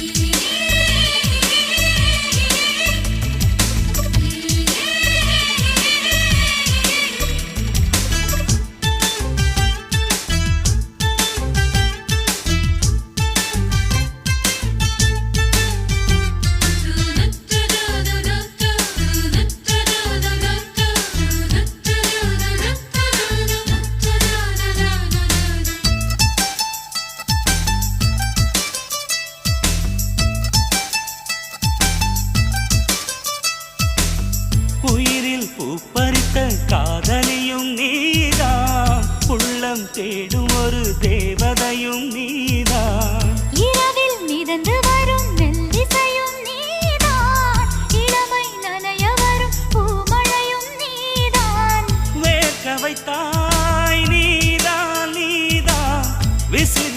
you. இல்லம் தேடும் ஒரு தேவதையும் நீதான். இரவில் மிதந்து வரும் நெல்லிசையும் நீதான். இளமை நனைய வரும் பூமழையும் நீதான். வேர்க்க வைத்தாய் நீதான் நீதான். விசில்